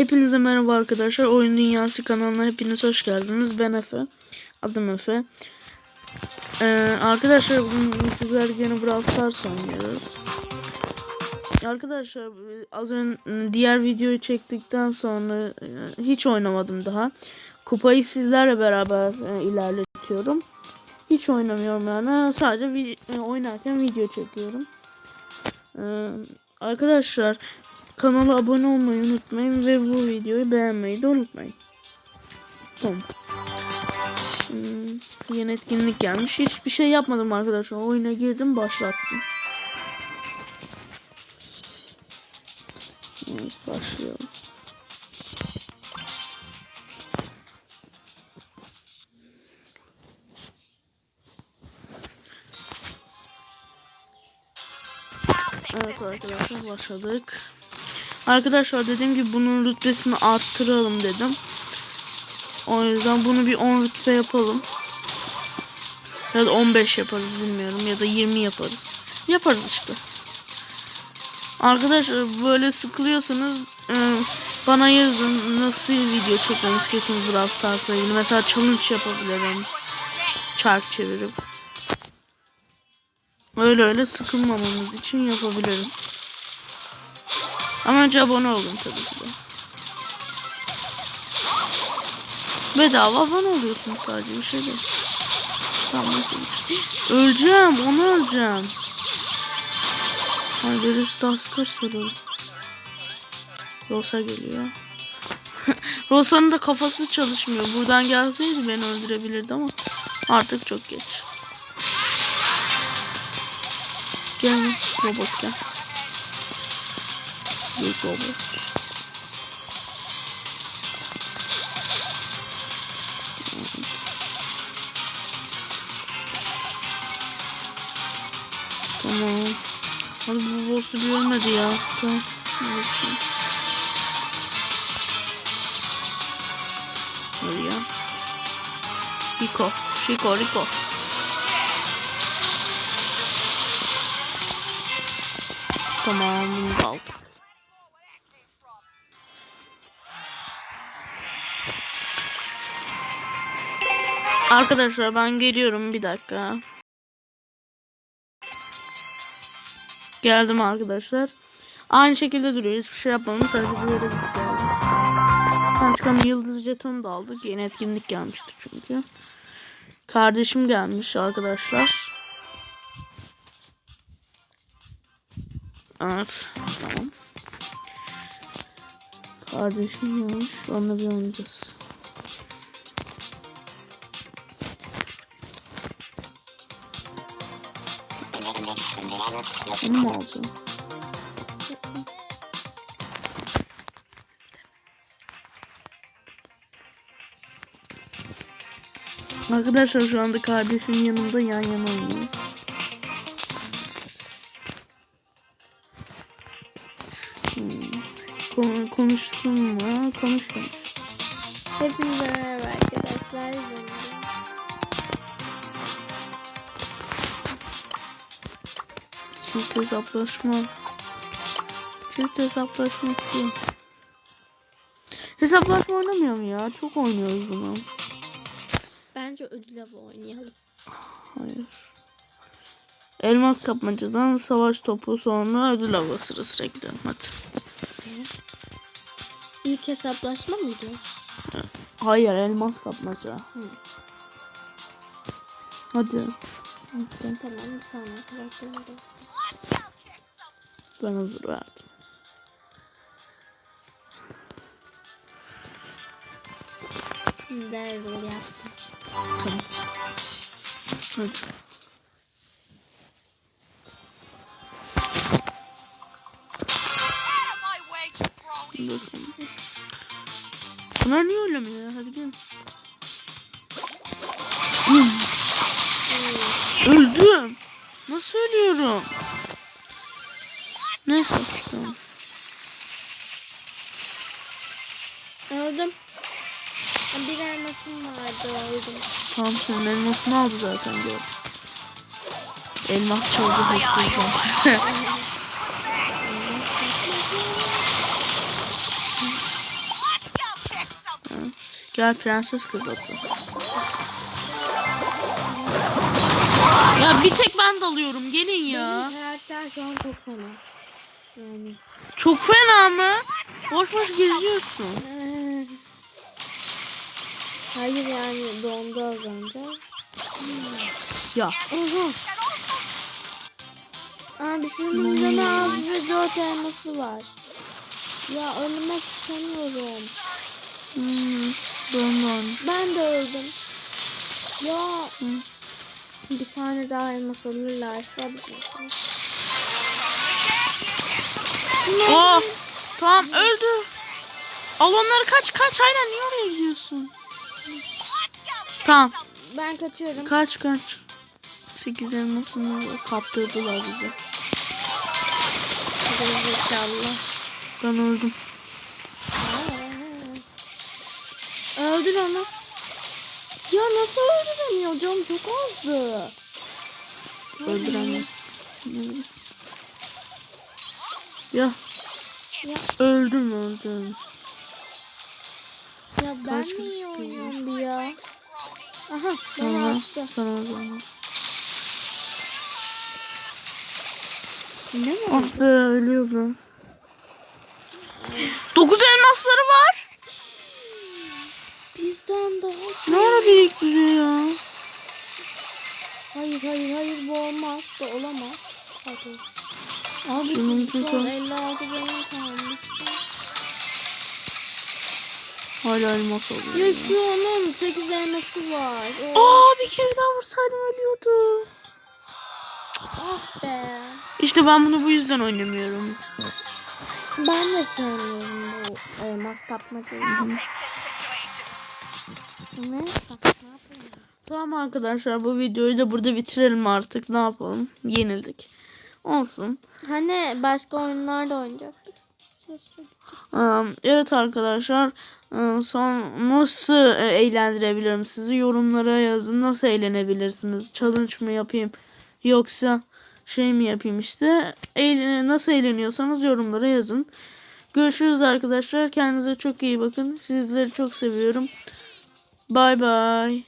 Hepinize merhaba arkadaşlar. Oyun Dünyası kanalına hepiniz hoş geldiniz. Ben Efe. Adım Efe. Ee, arkadaşlar bugün sizler yine Brawl Stars oynuyoruz. Arkadaşlar az önce diğer videoyu çektikten sonra e, hiç oynamadım daha. Kupayı sizlerle beraber e, ilerletiyorum. Hiç oynamıyorum yani. Sadece vi- e, oynarken video çekiyorum. Ee, arkadaşlar Kanala abone olmayı unutmayın ve bu videoyu beğenmeyi de unutmayın. Tamam. Hmm, yeni etkinlik gelmiş. Hiçbir şey yapmadım arkadaşlar. Oyuna girdim başlattım. Evet, başlayalım. Evet arkadaşlar başladık. Arkadaşlar dediğim gibi bunun rütbesini arttıralım dedim. O yüzden bunu bir 10 rütbe yapalım. Ya da 15 yaparız bilmiyorum ya da 20 yaparız. Yaparız işte. Arkadaşlar böyle sıkılıyorsanız e, bana yazın nasıl video çekmemi istiyorsunuz Brawl Stars'la ilgili. Mesela challenge yapabilirim. Çark çevirip. Öyle öyle sıkılmamamız için yapabilirim. Ama önce abone olun tabii ki de. Bedava abone oluyorsun sadece bir şey değil. Tamam nasıl geçeyim? Öleceğim onu öleceğim. Ay birisi daha sıkar soruyorum. Rosa geliyor. Rosa'nın da kafası çalışmıyor. Buradan gelseydi beni öldürebilirdi ama artık çok geç. Gel robot gel. Büyük robot. Tamam. Hadi bu boss'u bir ölmedi ya. Tamam. Hadi ya. Rico. Rico, Rico. Tamam bunu aldık. Arkadaşlar ben geliyorum bir dakika. Geldim arkadaşlar. Aynı şekilde duruyor. Hiçbir şey yapmadım. Sadece bir yere çıkan yıldız jetonu da aldık. Yeni etkinlik gelmişti çünkü. Kardeşim gelmiş arkadaşlar. Evet. Tamam. Kardeşim gelmiş. Onunla bir oynayacağız. Mu alacağım? Arkadaşlar şu anda kardeşim yanımda yan yana oynuyoruz. Hmm. Kon- konuşsun mu? Konuşsun. Hepinize merhaba arkadaşlar. Çift hesaplaşma. Çift hesaplaşma istiyorum. Hesaplaşma oynamıyorum ya. Çok oynuyoruz bunu. Bence ödül avı oynayalım. Hayır. Elmas kapmacadan savaş topu sonra ödül avı sıra sıra gidelim hadi. İlk hesaplaşma mıydı? Hayır elmas kapmaca. Hı. Hadi. Hadi. Tamam saniye karakterim. Ben hazır verdim. Daryl yaptım. Tamam. Hadi. Bakın. Bunlar niye ya? Hadi gelin. Öldüm. Nasıl ölüyorum? Neyse tamam. Öldüm. Bir elmasım vardı öldüm. Tamam senin elmasını aldı zaten gördüm. Elmas çaldı hırsızdan. Gel prenses kız atı. Ya bir tek ben dalıyorum. Gelin ya. Benim karakter şu an çok fena. Yani. Çok fena mı? Boş boş geziyorsun. Ee, Hayır yani dondu az önce. Ya. Oha. Abi şunun canı az ve dört elması var. Ya ölmek istemiyorum. Hmm, donlarmış. Ben de öldüm. Ya bir tane daha elmas alırlarsa bizim için. Oh. Tamam öldü. Al onları kaç kaç. Aynen niye oraya gidiyorsun? Tamam. Ben kaçıyorum. Kaç kaç. 8 elmasını kaptırdılar bize. Gerizekalı. Ben öldüm. Öldür onu. Ya nasıl öldüremiyor? Canım çok azdı. Öldüremem. Ya. Ya. Öldüm öldüm. Ya ben Kaç çıkıyor? oynuyorum bir ya? Aha beni Aha, attı. sana o zaman. Ne? Ah be ölüyorum. 9 elmasları var. Bizden daha Ne ara biriktiriyor ya? Hayır hayır hayır bu olmaz. Bu olamaz. Hadi. Abi Şunun çok az. 56 benim kalmış. Hala elmas alıyor. Ya şu onun 8 elması var. Oh, Aa bir kere daha vursaydım ölüyordu. ah be. İşte ben bunu bu yüzden oynamıyorum. Ben de sevmiyorum bu elmas kapmacayı. Neyse. Tamam arkadaşlar bu videoyu da burada bitirelim artık. Ne yapalım? Yenildik. Olsun. Hani başka oyunlarda oynayacaktık. Am, Evet arkadaşlar e, son nasıl e, eğlendirebilirim sizi? Yorumlara yazın nasıl eğlenebilirsiniz? Challenge mı yapayım yoksa şey mi yapayım işte? Eğlen- nasıl eğleniyorsanız yorumlara yazın. Görüşürüz arkadaşlar kendinize çok iyi bakın. Sizleri çok seviyorum. Bay bay